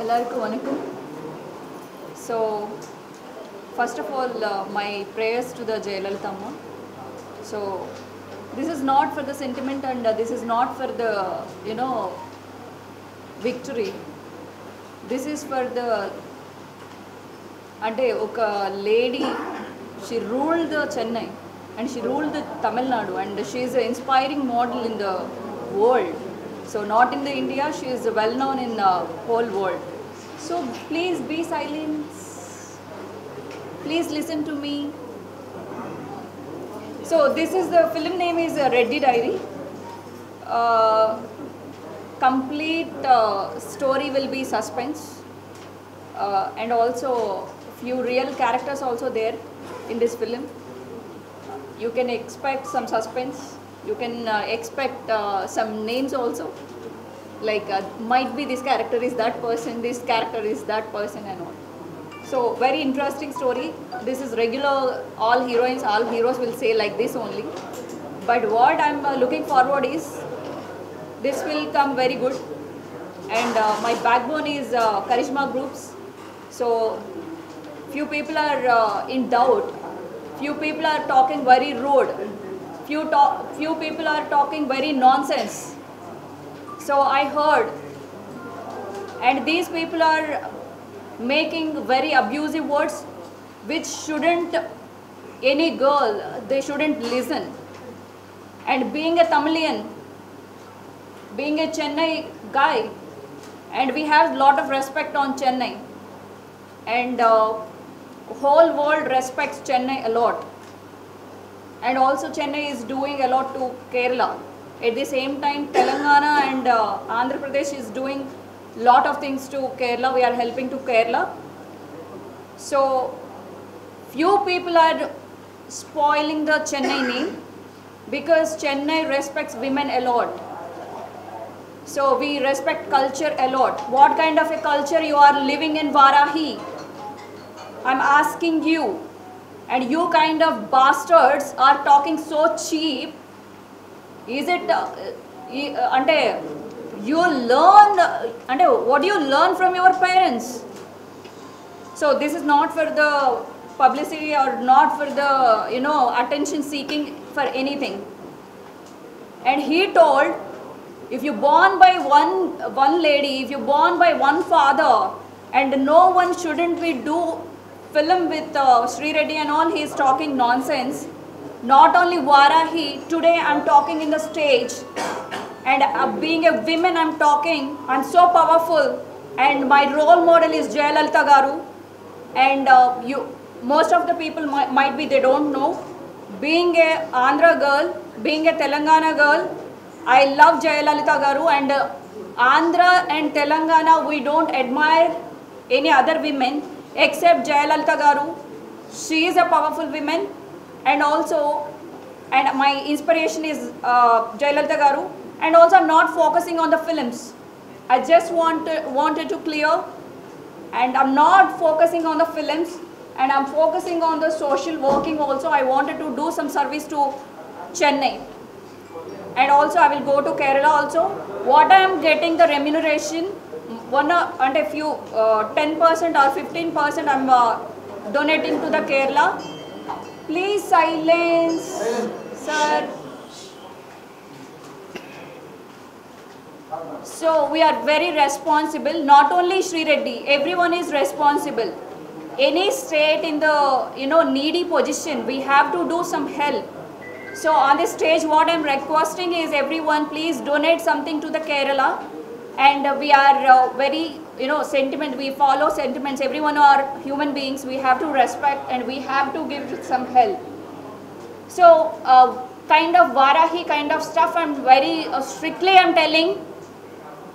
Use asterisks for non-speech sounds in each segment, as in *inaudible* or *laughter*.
எல்லாருக்கும் வணக்கம் so first of all my prayers to the Jayalalithaa அம்மா so this is not for the sentiment and this is not for the you know victory this is for the అంటే ఒక lady she ruled the Chennai and she ruled the Tamil Nadu and she is inspiring model in the world So not in the India, she is well known in the whole world. So please be silent. Please listen to me. So this is the film name is uh, Reddy Diary. Uh, complete uh, story will be suspense uh, and also few real characters also there in this film. You can expect some suspense you can uh, expect uh, some names also. Like uh, might be this character is that person this character is that person and all. So very interesting story. This is regular all heroines all heroes will say like this only. But what i'm looking forward is this will come very good. And uh, my backbone is uh, charisma groups. So few people are uh, in doubt. Few people are talking very rude few talk, few people are talking very nonsense. So i heard. And these people are making very abusive words which shouldn't any girl they shouldn't listen. And being a tamilian being a Chennai guy, and we have lot of respect on Chennai, and uh, whole world respects Chennai a lot, and also Chennai is doing a lot to Kerala. At the same time, Telangana and uh, Andhra Pradesh is doing a lot of things to Kerala. We are helping to Kerala. So few people are spoiling the Chennai name because Chennai respects women a lot. So we respect culture a lot. What kind of a culture you are living in Varahi? I'm asking you. And you kind of bastards are talking so cheap. Is it, uh, uh, ante, you learn, ante, what do you learn from your parents? So this is not for the publicity or not for the, you know, attention seeking for anything. And he told if you born by one one lady if you born by one father and no one shouldn't we do film with uh, Sri Reddy and all he is talking nonsense. Not only Varahi today I'm talking in the stage. And uh, being a woman I'm talking I'm so powerful. And my role model is Jayalalitha Garu. And uh, you most of the people might, might be they don't know. Being a Andhra girl being a Telangana girl I love Jayalalitha Garu. And uh, Andhra and Telangana we don't admire any other women except Jayalalitha Garu. She is a powerful woman and also and my inspiration is uh, Jayalalitha Garu and also not focusing on the films. I just want to, wanted to clear and I'm not focusing on the films and I'm focusing on the social working also. I wanted to do some service to Chennai and also I will go to Kerala also. What I am getting the remuneration, one uh, and a few uh, 10% or 15% I am uh, donating to the Kerala. Please silence, sir. So we are very responsible. Not only Sri Reddy, everyone is responsible. Any state in the you know needy position, we have to do some help. So on this stage, what I'm requesting is everyone please donate something to the Kerala. And uh, we are uh, very, you know, sentiment, we follow sentiments. Everyone are human beings. We have to respect and we have to give some help. So uh, kind of Varahi kind of stuff, I'm very uh, strictly I'm telling,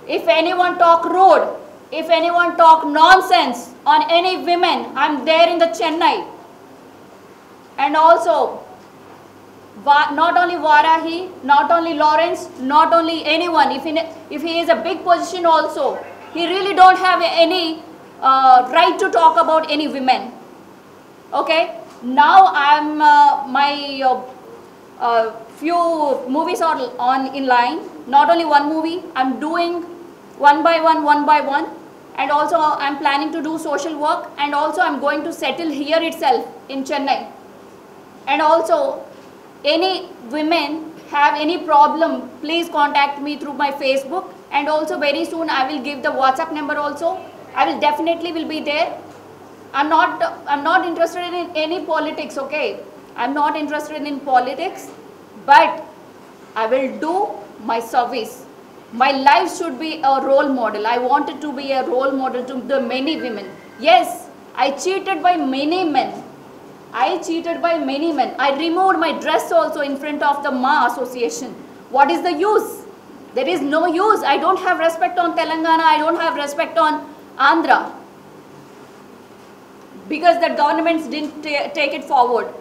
if anyone talk rude, if anyone talk nonsense on any women, I'm there in the Chennai. And also, not only Varahi, not only Lawrence, not only anyone. If, in, if he is a big position also, he really don't have any uh, right to talk about any women. Okay. Now I'm uh, my uh, uh, few movies are on in line. Not only one movie. I'm doing one by one, one by one. and also I'm planning to do social work and also I'm going to settle here itself in Chennai. And also any women have any problem, please contact me through my Facebook and also very soon I will give the WhatsApp number also. I will definitely will be there. I'm not, I'm not interested in any politics, okay? I'm not interested in politics, but I will do my service. My life should be a role model. I wanted to be a role model to the many women. Yes, I cheated by many men. I cheated by many men. I removed my dress also in front of the Ma Association. What is the use? There is no use. I don't have respect on Telangana. I don't have respect on Andhra. Because the governments didn't take it forward.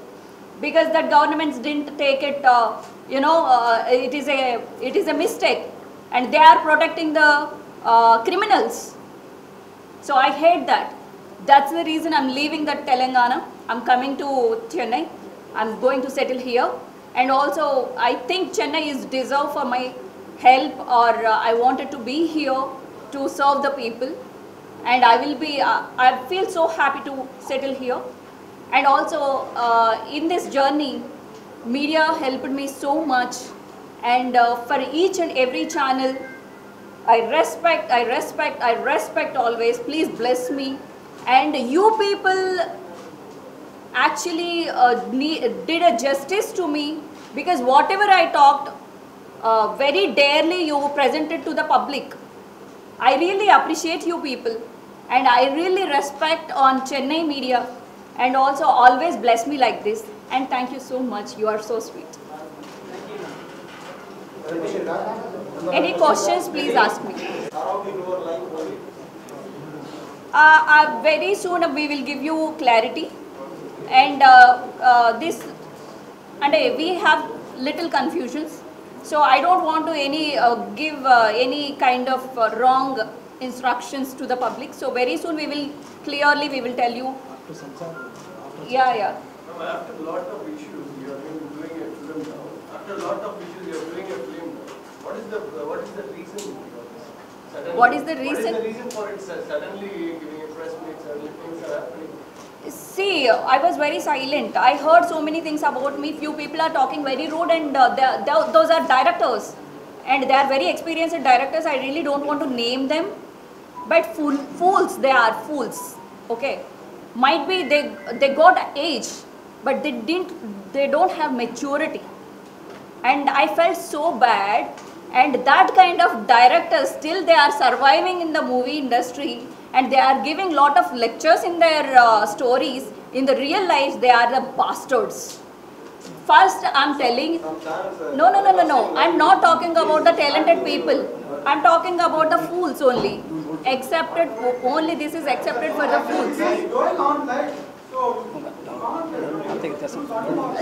Because the governments didn't take it, uh, you know, uh, it is a it is a mistake, and they are protecting the uh, criminals. So I hate that. That's the reason I'm leaving that Telangana. I'm coming to Chennai. I'm going to settle here. And also, I think Chennai is deserved for my help or uh, I wanted to be here to serve the people. And I will be, uh, I feel so happy to settle here. And also, uh, in this journey, media helped me so much. And uh, for each and every channel, I respect, I respect, I respect always. Please bless me. And you people actually uh, did a justice to me because whatever I talked, uh, very darely you presented to the public. I really appreciate you people and I really respect on Chennai media and also always bless me like this. And thank you so much. You are so sweet. Any questions, please ask me. Uh, uh, very soon we will give you clarity and uh, uh, this and uh, we have little confusions so i don't want to any uh, give uh, any kind of uh, wrong instructions to the public so very soon we will clearly we will tell you yeah yeah Now, after a lot of issues, you have been doing a film now. After a lot of issues, you are doing a film now. What is the, what is the reason for this? Suddenly- What is the reason? is the reason for it. Suddenly giving a press meet, suddenly things are happening. See, I was very silent. I heard so many things about me. Few people are talking very rude, and uh, they- they- those are directors, and they are very experienced directors. I really don't want to name them, but fool, fools they are fools. Okay, might be they they got age, but they didn't. They don't have maturity, and I felt so bad. And that kind of directors still they are surviving in the movie industry and they are giving lot of lectures in their uh, stories. In the real life, they are the bastards. First, I'm telling, no, no, no, no, no. I'm not talking about the talented people. I'm talking about the fools only. Accepted, only this is accepted for the fools.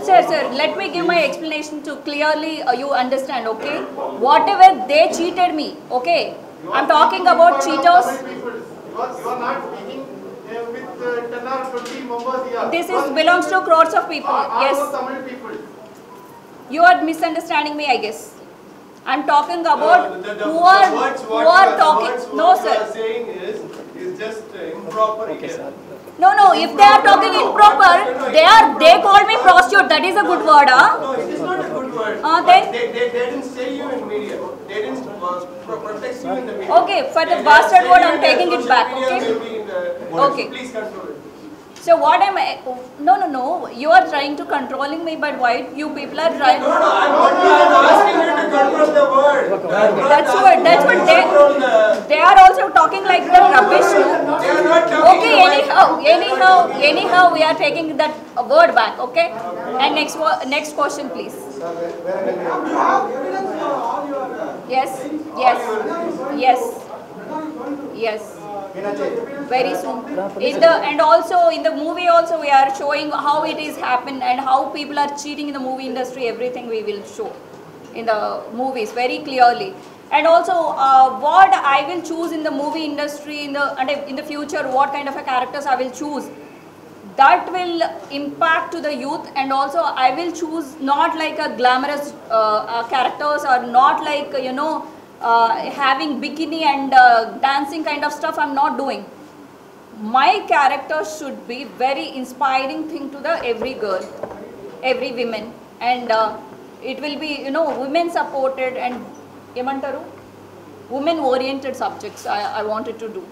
Sir, sir, let me give my explanation to clearly uh, you understand, okay? Whatever they cheated me, okay? I'm talking about cheaters. You are, you are not speaking uh, with uh, 10 or 20 members here. This is belongs to speaking crores of people. all- all Yes. Tamil people. You are misunderstanding me, I guess. I'm talking about Uh, the- the- who are words who what are you the talking. words No, what you sir. are saying is, is just uh, improper here. No, no. If they are talking improper, they are. They call me prostitute. That is a good word, huh? No, it is not a. Uh, But then- They, they, they didn't say you in media. They didn't uh, pro- protect you in the media. Okay, for the They- they bastard word, I'm taking it back, media, okay? maybe in the- Okay. Please control it. So what am I? No, no, no. You are trying to controlling me, but why you people are trying? No, no, I'm not I'm asking you to control the word. That's asking what- that's what they- They are also talking like the rubbish. They are not Okay, anyhow, anyhow, anyhow, we are taking that word back, okay? And next, next question, please. Yes, yes, yes, yes. Very soon. In the and also in the movie also we are showing how it is happened and how people are cheating in the movie industry. Everything we will show in the movies very clearly. And also uh, what I will choose in the movie industry in the in the future, what kind of a characters I will choose that will impact to the youth and also I will choose not like a glamorous uh, uh, characters or not like, you know, uh, having bikini and uh, dancing kind of stuff I'm not doing. My character should be very inspiring thing to the every girl, every woman and uh, it will be, you know, women supported and Yemantaru, women oriented subjects I, I wanted to do.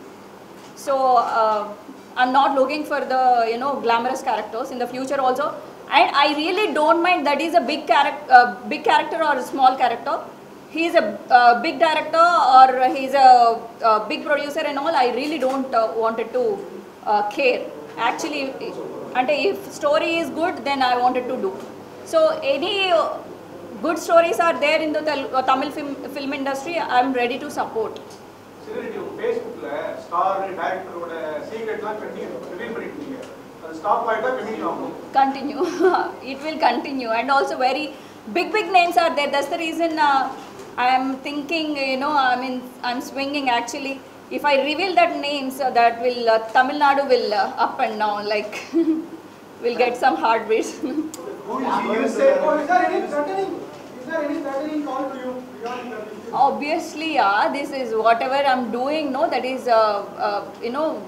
So, uh, i'm not looking for the you know glamorous characters in the future also. And i really don't mind that he's a big character uh, big character or a small character. He's a uh, big director or he's a, big producer and all i really don't uh, wanted to uh, care. Actually and if story is good then i wanted to do. So any uh, good stories are there in the tamil film, film industry i'm ready to support சிறுநீட்டி ஃபேஸ்புக்கில் star டேரக்டரோட சீக்ரெட்லாம் continue reveal பண்ணிட்டு இருக்கீங்க அது stop ஆகிட்டா continue ஆகும் continue it will continue and also very big big names are there that's the reason uh, i am thinking you know i mean i'm swinging actually if i reveal that names uh, that will uh, tamil nadu will uh, up and down like *laughs* will get some heartbeats *laughs* Who obviously yeah this is whatever i'm doing no that is uh, uh, you know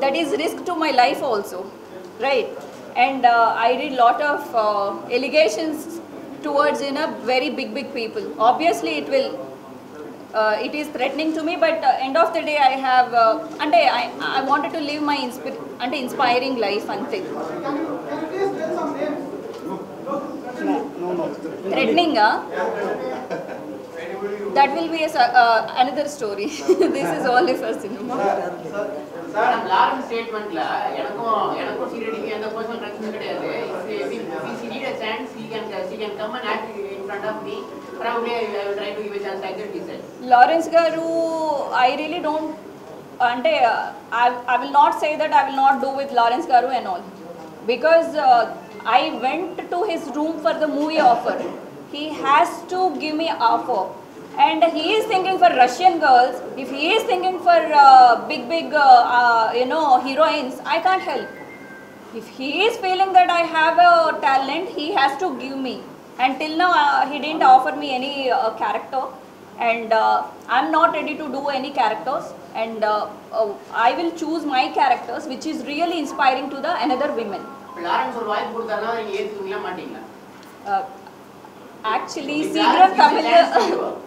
that is risk to my life also right? And uh, i did lot of uh, allegations towards you know very big big people. Obviously it will uh, it is threatening to me but uh, end of the day i have and I, I wanted to live my and inspiring life and Can you, can you please tell some names? threatening uh, that will be a, su- uh, another story *laughs* this is only for cinema madam Lawrence ஸ்டேட்மெண்ட்ல எனக்கும் எனக்கும் சீரடிக்கு எந்த personal connection கிடையாது see NEET a chance he can he can come and act in front of me probably I will try to give a chance like that he said Lawrence గారు I really don't అంటే I will not say that I will not do with Lawrence garu and all because I went to his room for the movie offer. He has to give me offer. And he is thinking for Russian girls. If he is thinking for uh, big, big, uh, uh, you know, heroines, I can't help. If he is feeling that I have a talent, he has to give me. And till now, uh, he didn't offer me any uh, character. And uh, I'm not ready to do any characters. And I will choose my characters, which is really inspiring to the another women. Lawrence ஒரு வாய்ப்பு கொடுத்தாருன்னா நீங்க ஏத்துக்குவீங்களா மாட்டீங்களா Uh, actually, If Seegram Lawrence gives a chance to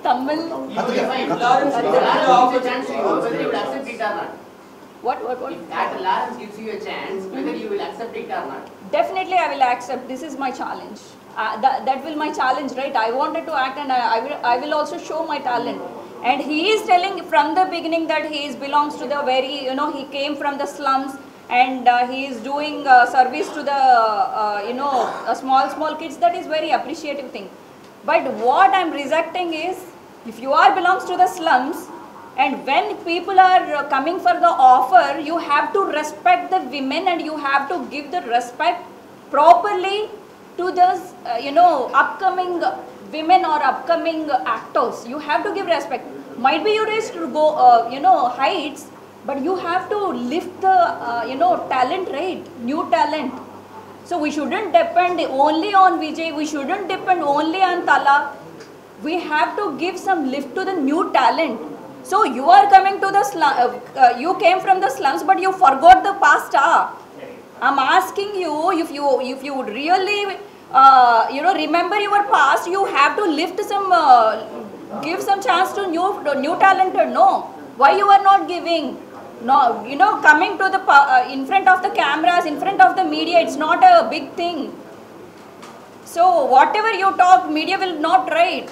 Tamil, you. Tamil. You will find Lawrence If gives Lawrence you gives a chance to you whether you will accept it or not What, what, what? if actor Lawrence gives you a chance whether you will accept it or not Definitely, I will accept. This is my challenge. Uh, that, that will my challenge, right? I wanted to act, and I, I will. I will also show my talent. And he is telling from the beginning that he is belongs to the very, you know, he came from the slums, and uh, he is doing uh, service to the, uh, you know, small small kids. That is very appreciative thing. But what I'm rejecting is, if you are belongs to the slums, and when people are uh, coming for the offer, you have to respect the women and you have to give the respect properly to those, uh, you know, upcoming women or upcoming actors. You have to give respect. Might be you reach to go, uh, you know, heights, but you have to lift the, uh, you know, talent rate, new talent. So we shouldn't depend only on Vijay. We shouldn't depend only on Tala. We have to give some lift to the new talent. So you are coming to the slum. Uh, uh, you came from the slums, but you forgot the past. Ah. I'm asking you if you if you would really uh, you know remember your past. You have to lift some, uh, give some chance to new new talented. No, why you are not giving? No, you know coming to the uh, in front of the cameras, in front of the media. It's not a big thing. So whatever you talk, media will not write.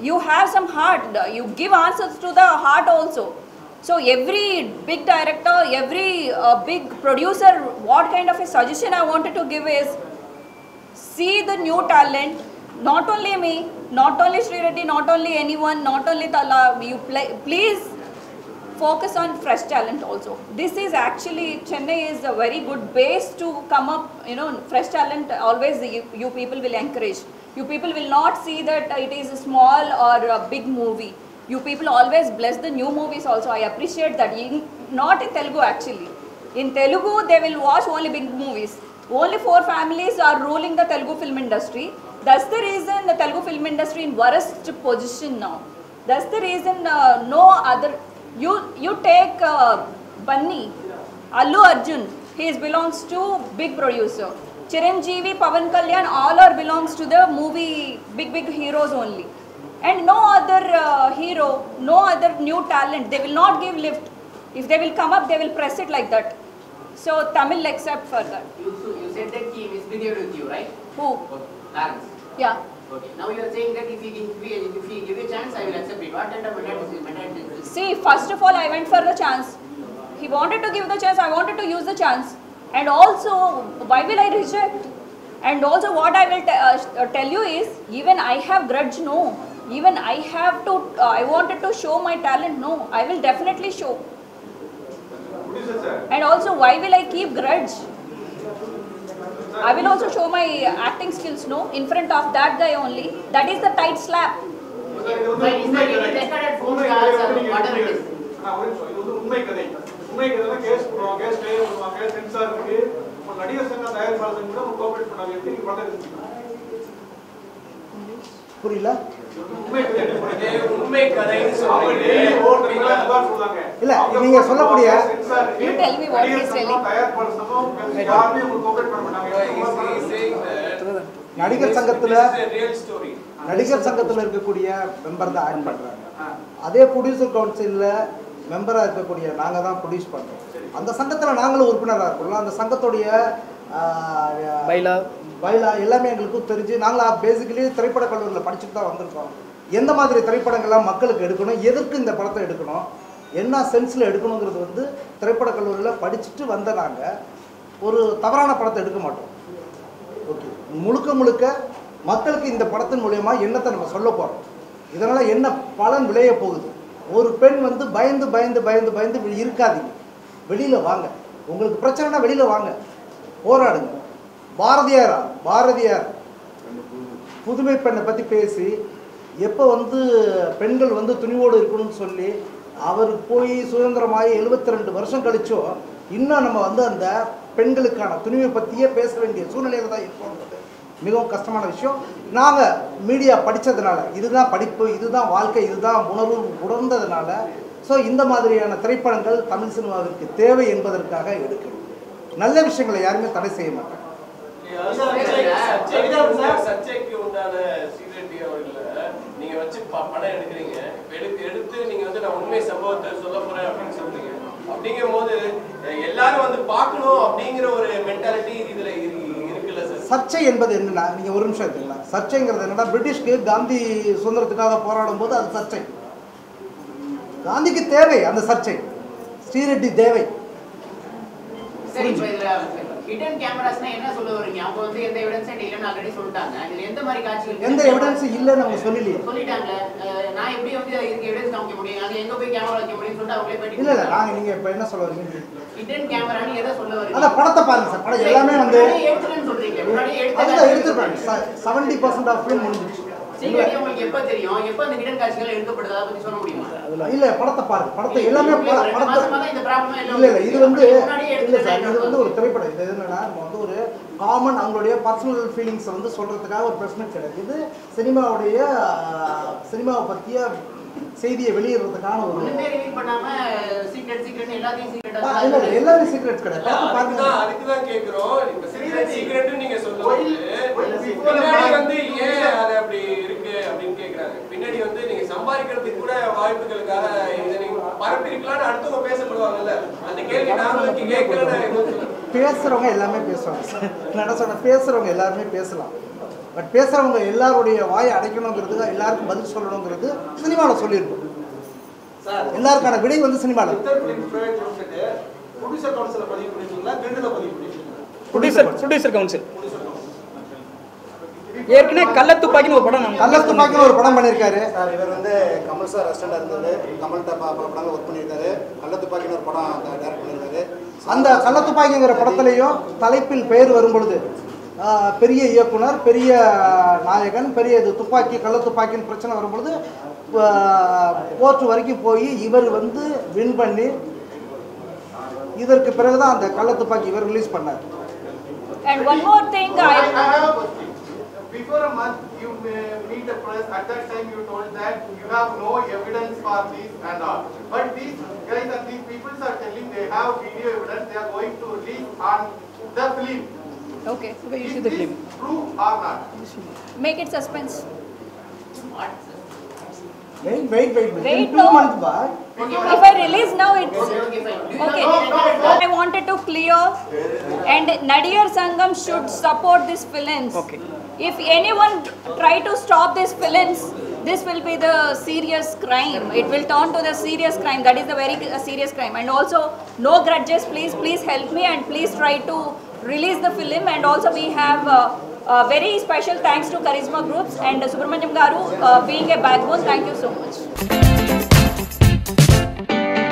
You have some heart. You give answers to the heart also. So every big director, every uh, big producer, what kind of a suggestion I wanted to give is see the new talent. Not only me, not only Sri Reddy, not only anyone, not only Tala. You play, please focus on fresh talent also. This is actually Chennai is a very good base to come up. You know, fresh talent always you, you people will encourage. You people will not see that it is a small or a big movie. You people always bless the new movies also. I appreciate that. In, not in Telugu actually. In Telugu, they will watch only big movies. Only four families are ruling the Telugu film industry. That's the reason the Telugu film industry in worst position now. That's the reason uh, no other. You you take uh, Bunny, Allu Arjun. He is belongs to big producer. Chiranjeevi, Pavan Kalyan, all are belongs to the movie big big heroes only. And no other uh, hero, no other new talent. They will not give lift. If they will come up, they will press it like that. So Tamil except for that. You, you said that he misbehaved with you, right? Who? Okay. Yeah. Okay. Now you are saying that if he, if he, give you a chance, I will accept it. What kind of mentality is mentality is this? See, first of all, I went for the chance. He wanted to give the chance, I wanted to use the chance. And also, why will I reject? And also, what I will uh, uh, tell you is, even I have grudge, no. Even I have to, uh, I wanted to show my talent, no. I will definitely show. And also, why will I keep grudge? I will also show my acting skills, no, in front of that guy only. That is the tight slap. Sir, இது வந்து But is உண்மை there any கதை. recorded phone உண்மை calls கதை or வந்து நீங்க whatever it is? அண்ணா, ஒரு நிமிஷம். இது வந்து உண்மை கதை உண்மை கதை கேஸ் போடுவாங்க ஸ்டே பண்ணுவாங்க சென்சார் இருக்கு ஒரு நடிகர் சங்கம் தயாரிப்பாளர் சங்கம் கூட கோஆபரேட் பண்ணாங்க எப்படி நீங்க படம் எடுத்தீங்க புரியல இல்ல நீங்க சொல்லக்கூடிய நடிகர் சங்கத்துல நடிகர் சங்கத்துல இருக்கக்கூடிய மெம்பர் தான் ஆட் பண்றாங்க அதே ப்ரொடியூசர் கவுன்சில்ல மெம்பரா இருக்கக்கூடிய நாங்க தான் ப்ரொடியூஸ் பண்றோம் அந்த சங்கத்துல நாங்களும் உறுப்பினராக இருக்கோம்ல அந்த சங்கத்துடைய வயலா எல்லாமே எங்களுக்கு தெரிஞ்சு நாங்கள் பேசிக்கலி திரைப்பட கல்லூரியில் படிச்சுட்டு தான் வந்திருக்கோம். எந்த மாதிரி திரைப்படங்கள்லாம் மக்களுக்கு எடுக்கணும் எதற்கு இந்த படத்தை எடுக்கணும் என்ன சென்ஸில் எடுக்கணுங்கிறது வந்து திரைப்பட கல்லூரியில் படிச்சுட்டு வந்த நாங்கள் ஒரு தவறான படத்தை எடுக்க மாட்டோம். ஓகே முழுக்க முழுக்க மக்களுக்கு இந்த படத்தின் மூலயமா என்னத்தை நம்ம சொல்ல போகிறோம் இதனால் என்ன பலன் விளைய போகுது? ஒரு பெண் வந்து பயந்து பயந்து பயந்து பயந்து வெளி- இருக்காதீங்க. வெளியில் வாங்க. உங்களுக்கு பிரச்சனைனா வெளியில் வாங்க. போராடுங்க. பாரதியாரா பாரதியார். புதுமை பெண்ணை பற்றி பேசி எப்போ வந்து பெண்கள் வந்து துணிவோடு இருக்கணும்னு சொல்லி அவர் போய் சுதந்திரமாகி 72 ரெண்டு வருஷம் கழிச்சோ இன்னும் நம்ம வந்து அந்த பெண்களுக்கான துணிவை பற்றியே பேச வேண்டிய சூழ்நிலையில் தான் இருக்கோங்கிறது மிகவும் கஷ்டமான விஷயம். நாங்கள் மீடியா படித்ததுனால இதுதான் படிப்பு இதுதான் வாழ்க்கை இதுதான் உணர்வு உணர்ந்ததுனால ஸோ இந்த மாதிரியான திரைப்படங்கள் தமிழ் சினிமாவிற்கு தேவை என்பதற்காக எடுக்கணும் நல்ல விஷயங்களை யாருமே தடை செய்ய மாட்டாங்க. சர்ச்சைக்கு- சர்ச்சைக்கு உண்டான சீரட்டி அவர்கள நீங்க வச்சு ப- படம் எடுக்கிறீங்க எடுத்து எடுத்து நீங்க வந்து நான் உண்மை சம்பவத்தை சொல்ல போறேன் அப்படின்னு சொல்றீங்க அப்படிங்கும் போது எல்லாரும் வந்து பார்க்கணும் அப்படிங்கிற ஒரு மென்டாலிட்டி இதுல இருக்குல்ல சார் சர்ச்சை என்பது என்னன்னா நீங்க ஒரு நிமிஷம் எடுத்துக்கலாம் சர்ச்சைங்கிறது என்னன்னா பிரிட்டிஷ்க்கு காந்தி சுதந்திரத்துக்காக போராடும் போது அது சர்ச்சை. காந்திக்கு தேவை அந்த சர்ச்சை. ஸ்ரீரெட்டி தேவை. ஹிடன் கேமராஸ்னா என்ன சொல்ல வரீங்க அவங்க வந்து எந்த எவிடன்ஸ் இல்லைன்னு ஆல்ரெடி சொல்லிட்டாங்க. இதுல எந்த மாதிரி காட்சிகள் எந்த எவிடன்ஸ் இல்லைன்னு அவங்க சொல்லலையே சொல்லிட்டாங்க. நான் எப்படி வந்து இதுக்கு எவிடன்ஸ் காமிக்க முடியும்? அது எங்க போய் கேமரா வைக்க முடியும்னு சொல்லிட்டு அவங்களே இல்ல இல்ல நாங்க நீங்க இப்ப என்ன சொல்ல வரீங்க ஹிடன் கேமரான்னு எதை சொல்ல வரீங்க படத்தை பாருங்க சார். படம் எல்லாமே வந்து முன்னாடியே எடுத்துலன்னு சொல்றீங்க. அதுதான் எடுத்து செவன்டி பர்சன்ட் ஆஃப் ஃபிலிம் முடிஞ்சிச்சு இல்ல படத்தை பாருங்க. படத்தை எல்லாமே இல்ல இல்ல இது வந்து இல்ல சார் திரைப்படம். இது என்னன்னா வந்து ஒரு காமன் அவங்களுடைய பர்சனல் ஃபீலிங்ஸை வந்து சொல்றதுக்காக ஒரு பிரச்சனை கிடையாது. சினிமாவுடைய சினிமாவை பற்றிய செய்தியை வெளியிடுறதுக்கான ஒரு பண்ணாம சீக்ரெட் கிடையாது. கேக்குறோம். இப்ப சீக்ரெட் சீக்ரெட் நீங்க சொல்லும்போது Why- why- பின்னாடி வந்து ஏன் அது அப்படி இருக்கு அப்படின்னு கேக்குறாங்க. பின்னாடி வந்து நீங்க சம்பாதிக்கிறதுக்கு கூட வாய்ப்புகளுக்காக இதை நீங்க பரப்பிருக்கலாம்னு அடுத்தவங்க பேசப்படுவாங்கல்ல. அந்த கேள்வி நாங்களுக்கு கேட்கல நான் எதுவும் சொல்லல. பேசுறவங்க எல்லாமே பேசுவாங்க. நான் என்ன சொன்னேன் பேசுறவங்க எல்லாருமே பேசலாம். பட் பேசுறவங்க எல்லாருடைய வாயை அடைக்கணுங்கிறதுக்கு எல்லாருக்கும் பதில் சொல்லணுங்கிறது சினிமாவில் சொல்லியிருக்கோம். எல்லாருக்கான விடை வந்து சினிமாவில் ப்ரொடியூசர் கவுன்சில ப்ரொடியூசர் ஏற்கனவே கள்ளத்துப்பாக்கின்னு ஒரு படம் நம்ம கல்லத்து பாக்கின்னு ஒரு படம் பண்ணியிருக்காரு சார் இவர் வந்து கமல் சார் அசிஸ்டண்டாக இருந்தது. கமல்கிட்ட பல பல படங்கள் ஒர்க் பண்ணியிருக்காரு. கள்ளத்துப்பாக்கின்னு ஒரு படம் டைரக்ட் பண்ணியிருக்காரு அந்த கள்ளத்துப்பாக்கிங்கிற படத்துலையும் தலைப்பில் பெயர் வரும் பொழுது பெரிய இயக்குனர் பெரிய நாயகன் பெரிய இது துப்பாக்கி கள்ளத்துப்பாக்கின்னு பிரச்சனை வரும் பொழுது கோர்ட் வரைக்கும் போய் இவர் வந்து வின் பண்ணி இதற்கு பிறகுதான் அந்த கள்ளத்துப்பாக்கி இவர் ரிலீஸ் பண்ணார் And one more thing, I I I have a question. before a month, you meet the press. At that time, you told that you have no evidence for this and all. But these guys and these people are telling they have video evidence. They are going to release on the film. Okay. Okay, you see the claim. True or not? Make it suspense. Wait, wait, wait. Wait, two no. months back. If I release now, it's okay. I wanted to clear, and Nadir Sangam should support these films. Okay. If anyone try to stop these films, this will be the serious crime. It will turn to the serious crime. That is the very serious crime. And also, no grudges, please. Please help me and please try to release the film. And also, we have. Uh, uh, very special thanks to Charisma Groups and Subramanyam Garu uh, being a backbone. Thank you so much.